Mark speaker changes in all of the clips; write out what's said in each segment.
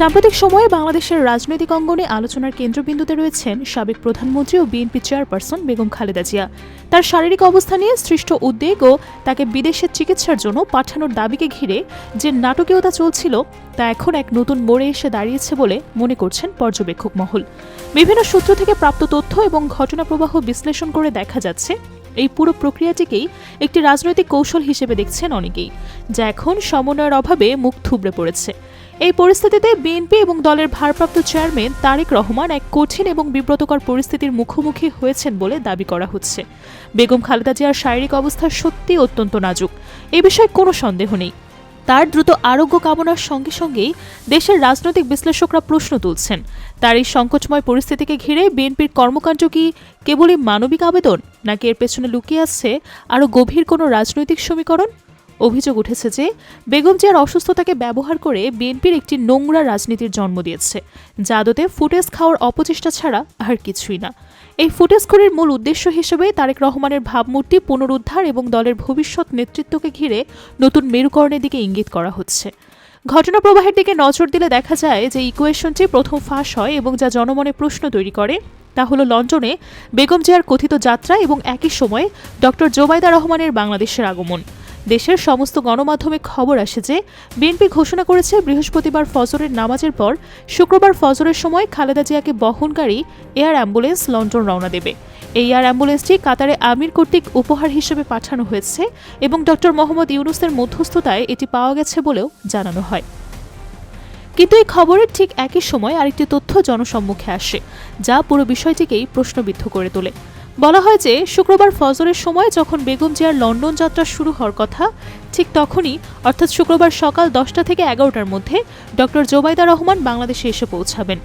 Speaker 1: সাম্প্রতিক সময়ে বাংলাদেশের রাজনৈতিক অঙ্গনে আলোচনার কেন্দ্রবিন্দুতে রয়েছেন সাবেক প্রধানমন্ত্রী ও বিএনপি চেয়ারপারসন বেগম খালেদা জিয়া। তার শারীরিক অবস্থা নিয়ে সৃষ্ট উদ্বেগ ও তাকে বিদেশের চিকিৎসার জন্য পাঠানোর দাবিকে ঘিরে যে নাটকীয়তা চলছিল, তা এখন এক নতুন মোড়ে এসে দাঁড়িয়েছে বলে মনে করছেন পর্যবেক্ষক মহল। বিভিন্ন সূত্র থেকে প্রাপ্ত তথ্য এবং ঘটনা প্রবাহ বিশ্লেষণ করে দেখা যাচ্ছে এই পুরো প্রক্রিয়াটিকেই একটি রাজনৈতিক কৌশল হিসেবে দেখছেন অনেকেই, যা এখন সমন্বয়ের অভাবে মুখ থুবড়ে পড়েছে। এই পরিস্থিতিতে বিএনপি এবং দলের ভারপ্রাপ্ত চেয়ারম্যান তারেক রহমান এক কঠিন এবং বিব্রতকর পরিস্থিতির মুখোমুখি হয়েছেন বলে দাবি করা হচ্ছে। বেগম খালেদা জিয়ার শারীরিক অবস্থা সত্যি অত্যন্ত নাজুক। এ বিষয়ে কোনো সন্দেহ নেই। তার দ্রুত আরোগ্য কামনার সঙ্গে সঙ্গেই দেশের রাজনৈতিক বিশ্লেষকরা প্রশ্ন তুলছেন। তার এই সংকটময় পরিস্থিতিকে ঘিরে বিএনপির কর্মকাণ্ড কি কেবলই মানবিক আবেদন, নাকি এর পেছনে লুকিয়ে আছে আরও গভীর কোনো রাজনৈতিক সমীকরণ? অভিযোগ উঠেছে যে বেগম জিয়ার অসুস্থতাকে ব্যবহার করে বিএনপির একটি নোংরা রাজনীতির জন্ম দিয়েছে। জাদতে ফুটেজ খাওয়ার অপচেষ্টা ছাড়া আর কিছুই না। এই ফুটেজ খড়ির মূল উদ্দেশ্য হিসেবে তারেক রহমানের ভাবমূর্তি পুনরুদ্ধার এবং দলের ভবিষ্যৎ নেতৃত্বকে ঘিরে নতুন মেরুকরণের দিকে ইঙ্গিত করা হচ্ছে। ঘটনা প্রবাহের দিকে নজর দিলে দেখা যায় যে ইকুয়েশনটি প্রথম ফাঁস হয় এবং যা জনমনে প্রশ্ন তৈরি করে, তা হলো লন্ডনে বেগম জিয়ার কথিত যাত্রা এবং একই সময়ে ডক্টর জোবাইদা রহমানের বাংলাদেশের আগমন। দেশের সমস্ত গণমাধ্যমে খবর আসে যে, বিএনপি ঘোষণা করেছে বৃহস্পতিবার ফজরের নামাজের পর শুক্রবার ফজরের সময় খালেদা জিয়াকে বহনকারী এয়ার অ্যাম্বুলেন্স লন্ডন রওনা দেবে। এই এয়ার অ্যাম্বুলেন্সটি কাতারে আমির কর্তৃক উপহার হিসেবে পাঠানো হয়েছে এবং ডক্টর মোহাম্মদ ইউনুসের মধ্যস্থতায় এটি পাওয়া গেছে বলেও জানানো হয়। কিন্তু এই খবরের ঠিক একই সময় আরেকটি তথ্য জনসম্মুখে আসে, যা পুরো বিষয়টিকেই প্রশ্নবিদ্ধ করে তোলে। বলা হয় যে শুক্রবার ফজরের সময় যখন বেগম জিয়ার লন্ডন যাত্রা শুরু হওয়ার কথা, ঠিক তখনই, অর্থাৎ শুক্রবার সকাল দশটা থেকে এগারোটার মধ্যে, ডক্টর জোবাইদা রহমান বাংলাদেশে এসে পৌঁছাবেন।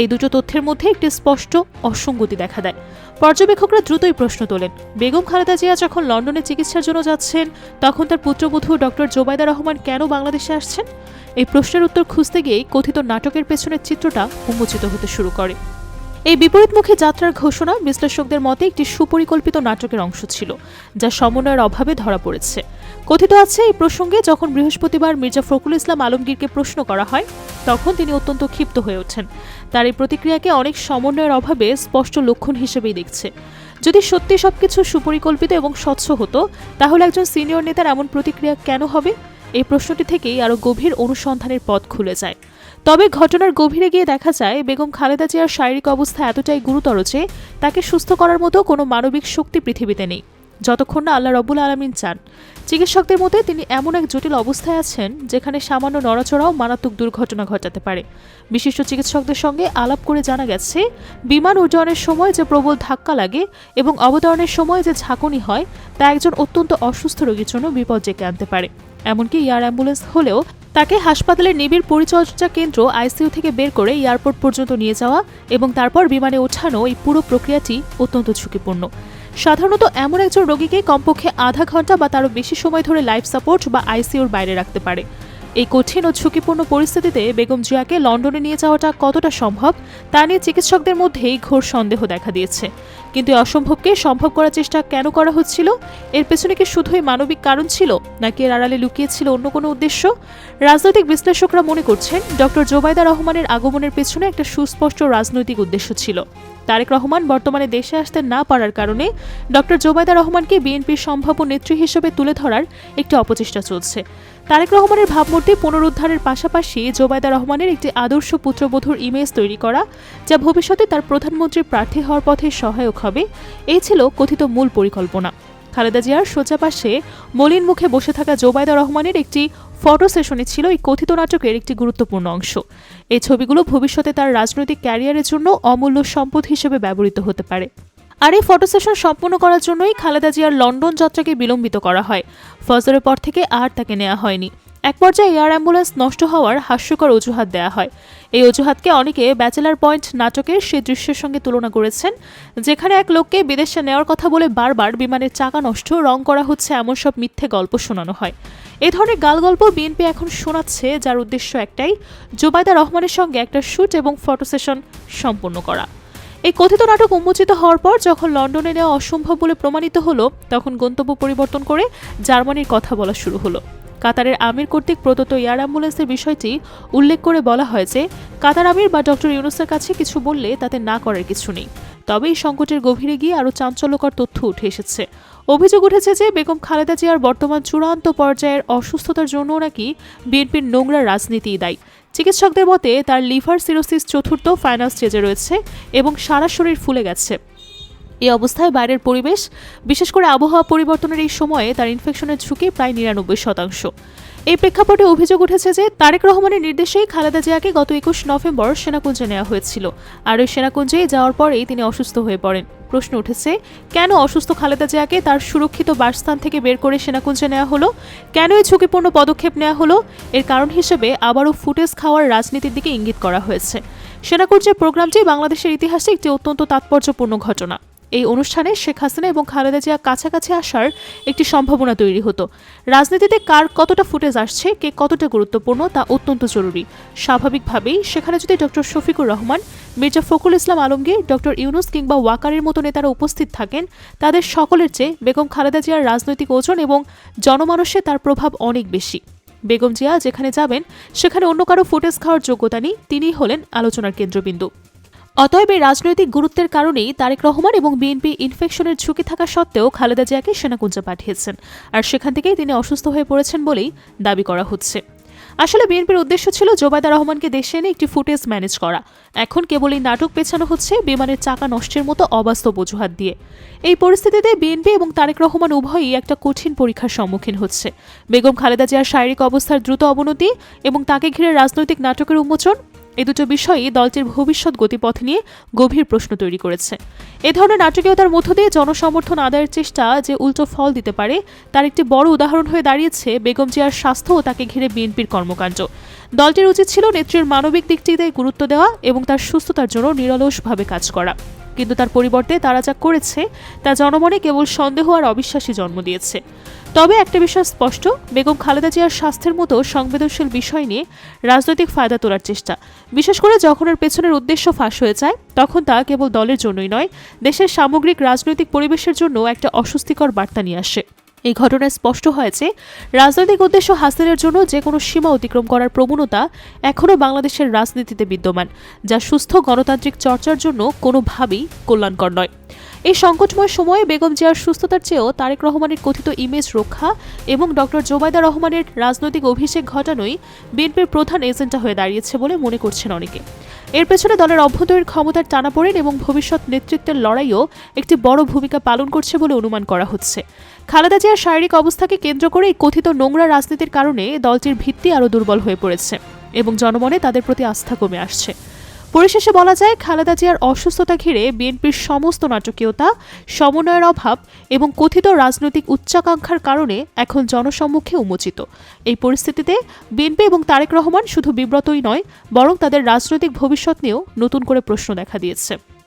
Speaker 1: এই দুটো তথ্যের মধ্যে একটি স্পষ্ট অসঙ্গতি দেখা দেয়। পর্যবেক্ষকরা দ্রুতই প্রশ্ন তোলেন, বেগম খালেদা জিয়া যখন লন্ডনে চিকিৎসার জন্য যাচ্ছেন, তখন তার পুত্রবধূ ডক্টর জোবাইদা রহমান কেন বাংলাদেশে আসছেন? এই প্রশ্নের উত্তর খুঁজতে গিয়েই কথিত নাটকের পেছনের চিত্রটা উন্মোচিত হতে শুরু করে। এই বিপরীতমুখী যাত্রার ঘোষণা বিশ্লেষকদের মতে একটি সুপরিকল্পিত নাটকের অংশ ছিল, যা সমন্বয়ের অভাবে ধরা পড়েছে। কথিত আছে, এই প্রসঙ্গে যখন বৃহস্পতিবার মির্জা ফখরুল ইসলাম আলমগীরকে প্রশ্ন করা হয়, তখন তিনি অত্যন্ত ক্ষিপ্ত হয়ে ওঠেন। তার এই প্রতিক্রিয়াকে অনেক সমন্বয়ের অভাবে স্পষ্ট লক্ষণ হিসেবেই দেখছে। যদি সত্যি সবকিছু সুপরিকল্পিত এবং স্বচ্ছ হতো, তাহলে একজন সিনিয়র নেতার এমন প্রতিক্রিয়া কেন হবে? এই প্রশ্নটি থেকেই আরও গভীর অনুসন্ধানের পথ খুলে যায়। তবে ঘটনার গভীরে গিয়ে দেখা যায়, বেগম খালেদা জিয়ার শারীরিক অবস্থা এতটাই গুরুতর যে তাকে সুস্থ করার মতো কোনো মানবিক শক্তি পৃথিবীতে নেই। যতক্ষণ না আল্লাহ রবুল আলমিন চান। চিকিৎসকদের মতে তিনি এমন এক জটিল অবস্থায় আছেন, যেখানে সামান্য নড়াচড়াও মারাত্মক দুর্ঘটনা ঘটাতে পারে। বিশিষ্ট চিকিৎসকদের সঙ্গে আলাপ করে জানা গেছে, বিমান উড্ডয়নের সময় যে প্রবল ধাক্কা লাগে এবং অবতরণের সময় যে ঝাঁকুনি হয়, তা একজন অত্যন্ত অসুস্থ রোগীর জন্য বিপদ ডেকে আনতে পারে। এমনকি এয়ার অ্যাম্বুলেন্স হলেও তাকে হাসপাতালের নিবিড় পরিচর্যা কেন্দ্র আইসিইউ থেকে বের করে এয়ারপোর্ট পর্যন্ত নিয়ে যাওয়া এবং তারপর বিমানে ওঠানো এই পুরো প্রক্রিয়াটি অত্যন্ত ঝুঁকিপূর্ণ। সাধারণত এমন একজন রোগীকে কমপক্ষে আধা ঘণ্টা বা তারও বেশি সময় ধরে লাইফ সাপোর্ট বা আইসিইউর বাইরে রাখতে পারে। এই কঠিন ও ঝুঁকিপূর্ণ পরিস্থিতিতে বেগম জিয়াকে লন্ডনে নিয়ে যাওয়াটা কতটা সম্ভব, তা নিয়ে চিকিৎসকদের মধ্যেই ঘোর সন্দেহ দেখা দিয়েছে। কিন্তু অসম্ভবকে সম্ভব করার চেষ্টা কেন করা হচ্ছিল? এর পেছনে কি শুধুই মানবিক কারণ ছিল, নাকি এর আড়ালে লুকিয়েছিল অন্য কোনো উদ্দেশ্য? রাজনৈতিক বিশ্লেষকরা মনে করছেন, ডক্টর জোবাইদা রহমানের আগমনের পেছনে একটা সুস্পষ্ট রাজনৈতিক উদ্দেশ্য ছিল। তারেক রহমান বর্তমানে দেশে আসতে না পারার কারণে ডক্টর জোবাইদা রহমানকে বিএনপির সম্ভাব্য নেত্রী হিসেবে তুলে ধরার একটি অপচেষ্টা চলছে। তারেক রহমানের ভাবমূর্তি পুনরুদ্ধারের পাশাপাশি জোবায়দা রহমানের একটি আদর্শ পুত্রবধূর ইমেজ তৈরি করা, যা ভবিষ্যতে তার প্রধানমন্ত্রীর প্রার্থী হওয়ার পথে সহায়ক হবে, এই ছিল কথিত মূল পরিকল্পনা। খালেদা জিয়ার সোজা পাশে মলিন মুখে বসে থাকা জোবায়দা রহমানের একটি ফটো সেশনে ছিল এই কথিত নাটকের একটি গুরুত্বপূর্ণ অংশ। এই ছবিগুলো ভবিষ্যতে তার রাজনৈতিক ক্যারিয়ারের জন্য অমূল্য সম্পদ হিসেবে ব্যবহৃত হতে পারে। আর এই ফটো সেশন সম্পূর্ণ করার জন্যই খালেদা জিয়ার লন্ডন যাত্রাকে বিলম্বিত করা হয়। ফজরের পর থেকে আর তাকে নেওয়া হয়নি। এক পর্যায়ে এয়ার অ্যাম্বুলেন্স নষ্ট হওয়ার হাস্যকর অজুহাত দেয়া হয়। এই অজুহাতকে অনেকে ব্যাচেলার পয়েন্ট নাটকের সেই দৃশ্যের সঙ্গে তুলনা করেছেন, যেখানে এক লোককে বিদেশে নেওয়ার কথা বলে বারবার বিমানের চাকা নষ্ট, রং করা হচ্ছে এমন সব মিথ্যে গল্প শোনানো হয়। এই ধরনের গাল গল্প বিএনপি এখন শোনাচ্ছে, যার উদ্দেশ্য একটাই জোবায়দা রহমানের সঙ্গে একটা শ্যুট এবং ফটো সেশন সম্পন্ন করা। এই কথিত নাটক উন্মোচিত হওয়ার পর যখন লন্ডনে নেওয়া অসম্ভব বলে প্রমাণিত হলো, তখন গন্তব্য পরিবর্তন করে জার্মানির কথা বলা শুরু হলো। কাতারের আমির কর্তৃক প্রদত্ত এয়ার অ্যাম্বুলেন্সের বিষয়টি উল্লেখ করে বলা হয় যে কাতার আমির বা ডক্টর ইউনুসের কাছে কিছু বললে তাতে না করার কিছু নেই। তবে এই সংকটের গভীরে গিয়ে আরও চাঞ্চল্যকর তথ্য উঠে এসেছে। অভিযোগ উঠেছে যে বেগম খালেদা জিয়ার বর্তমান চূড়ান্ত পর্যায়ের অসুস্থতার জন্য নাকি বিএনপির নোংরা রাজনীতিই দায়ী। চিকিৎসকদের মতে, তার লিভার সিরোসিস চতুর্থ ফাইনাল স্টেজে রয়েছে এবং সারা শরীর ফুলে গেছে। এই অবস্থায় বাইরের পরিবেশ, বিশেষ করে আবহাওয়া পরিবর্তনের এই সময়ে তার ইনফেকশনের ঝুঁকি প্রায় নিরানব্বই শতাংশ। এই প্রেক্ষাপটে অভিযোগ উঠেছে যে, তারেক রহমানের নির্দেশেই খালেদা জিয়াকে গত একুশ নভেম্বর সেনাকুঞ্জে নেওয়া হয়েছিল। আর ওই সেনাকুঞ্জে যাওয়ার পরেই তিনি অসুস্থ হয়ে পড়েন। প্রশ্ন উঠেছে, কেন অসুস্থ খালেদা জিয়াকে তার সুরক্ষিত বাসস্থান থেকে বের করে সেনাকুঞ্জে নেওয়া হলো? কেন এই ঝুঁকিপূর্ণ পদক্ষেপ নেওয়া হলো? এর কারণ হিসেবে আবারও ফুটেজ খাওয়ার রাজনীতির দিকে ইঙ্গিত করা হয়েছে। সেনাকুঞ্জের প্রোগ্রামটি বাংলাদেশের ইতিহাসে একটি অত্যন্ত তাৎপর্যপূর্ণ ঘটনা। এই অনুষ্ঠানে শেখ হাসিনা এবং খালেদা জিয়া কাছাকাছি আসার একটি সম্ভাবনা তৈরি হতো। রাজনীতিতে কার কতটা ফুটেজ আসছে, কে কতটা গুরুত্বপূর্ণ তা অত্যন্ত জরুরি। স্বাভাবিকভাবেই সেখানে যদি ডক্টর শফিকুর রহমান, মির্জা ফখরুল ইসলাম আলমগীর, ডক্টর ইউনুস কিংবা ওয়াকারের মতো নেতারা উপস্থিত থাকেন, তাদের সকলের চেয়ে বেগম খালেদা জিয়ার রাজনৈতিক ওজন এবং জনমানসে তার প্রভাব অনেক বেশি। বেগম জিয়া যেখানে যাবেন, সেখানে অন্য কারও ফুটেজ খাওয়ার যোগ্যতা নেই, তিনিই হলেন আলোচনার কেন্দ্রবিন্দু। অতএব এই রাজনৈতিক গুরুত্বের কারণেই তারেক রহমান এবং বিএনপি ইনফেকশনের ঝুঁকি থাকা সত্ত্বেও খালেদা জিয়াকে সেনাকুঞ্জে পাঠিয়েছেন। আর সেখান থেকেই তিনি অসুস্থ হয়ে পড়েছেন বলেই দাবি করা হচ্ছে। আসলে বিএনপির উদ্দেশ্য ছিল জোবায়দা রহমানকে দেশে এনে একটি ফুটেজ ম্যানেজ করা। এখন কেবল এই নাটক পেছানো হচ্ছে বিমানের চাকা নষ্টের মতো অবাস্তব অজুহাত দিয়ে। এই পরিস্থিতিতে বিএনপি এবং তারেক রহমান উভয়ই একটা কঠিন পরীক্ষার সম্মুখীন হচ্ছে। বেগম খালেদা জিয়ার শারীরিক অবস্থার দ্রুত অবনতি এবং তাকে ঘিরে রাজনৈতিক নাটকের উন্মোচন এই দুটো বিষয়ই দলটির ভবিষ্যৎ গতিপথ নিয়ে গভীর প্রশ্ন তৈরি করেছে। এ ধরনের নাটকীয়তার মধ্য দিয়ে জনসমর্থন আদায়ের চেষ্টা যে উল্টো ফল দিতে পারে, তার একটি বড় উদাহরণ হয়ে দাঁড়িয়েছে বেগম জিয়ার স্বাস্থ্য ও তাকে ঘিরে বিএনপির কর্মকাণ্ড। দলটির উচিত ছিল নেত্রীর মানবিক দিকটিতে গুরুত্ব দেওয়া এবং তার সুস্থতার জন্য নিরলসভাবে কাজ করা। কিন্তু তার পরিবর্তে তারা যা করেছে, তা জনমনে কেবল সন্দেহ আর অবিশ্বাসই জন্ম দিয়েছে। তবে একটা বিষয় স্পষ্ট, বেগম খালেদা জিয়ার স্বাস্থ্যের মতো সংবেদনশীল বিষয় নিয়ে রাজনৈতিক ফায়দা তোলার চেষ্টা। বিশেষ করে যখন এর পেছনের উদ্দেশ্য ফাঁস হয়ে যায়, তখন তা কেবল দলের জন্যই নয়, দেশের সামগ্রিক রাজনৈতিক পরিবেশের জন্য একটা অস্বস্তিকর বার্তা নিয়ে আসে। এই ঘটনায় স্পষ্ট হয়েছে রাজনৈতিক উদ্দেশ্য হাসিলের জন্য যে কোনো সীমা অতিক্রম করার প্রবণতা এখনও বাংলাদেশের রাজনীতিতে বিদ্যমান, যা সুস্থ গণতান্ত্রিক চর্চার জন্য কোনোভাবেই কল্যাণকর নয়। এই সংকটময় সময়ে বেগম জিয়ার সুস্থতার চেয়েও তারেক রহমানের কথিত ইমেজ রক্ষা এবং ডক্টর জোবায়দা রহমানের রাজনৈতিক অভিষেক ঘটানোই বিএনপির প্রধান এজেন্ডা হয়ে দাঁড়িয়েছে বলে মনে করছেন অনেকে। এর পেছনে দলের অভ্যন্তরীণ ক্ষমতার টানাপোড়েন এবং ভবিষ্যৎ নেতৃত্বের লড়াইও একটি বড় ভূমিকা পালন করছে বলে অনুমান করা হচ্ছে। খালেদা জিয়ার শারীরিক অবস্থাকে কেন্দ্র করে এই কথিত নোংরা রাজনীতির কারণে দলটির ভিত্তি আরও দুর্বল হয়ে পড়েছে এবং জনমনে তাদের প্রতি আস্থা কমে আসছে। পরিশেষে বলা যায়, খালেদা জিয়ার অসুস্থতা ঘিরে বিএনপির সমস্ত নাটকীয়তা, সমন্বয়ের অভাব এবং কথিত রাজনৈতিক উচ্চাকাঙ্ক্ষার কারণে এখন জনসম্মুখে উমোচিত এই পরিস্থিতিতে বিএনপি এবং তারেক রহমান শুধু বিব্রতই নয়, বরং তাদের রাজনৈতিক ভবিষ্যৎ নিয়েও নতুন করে প্রশ্ন দেখা দিয়েছে।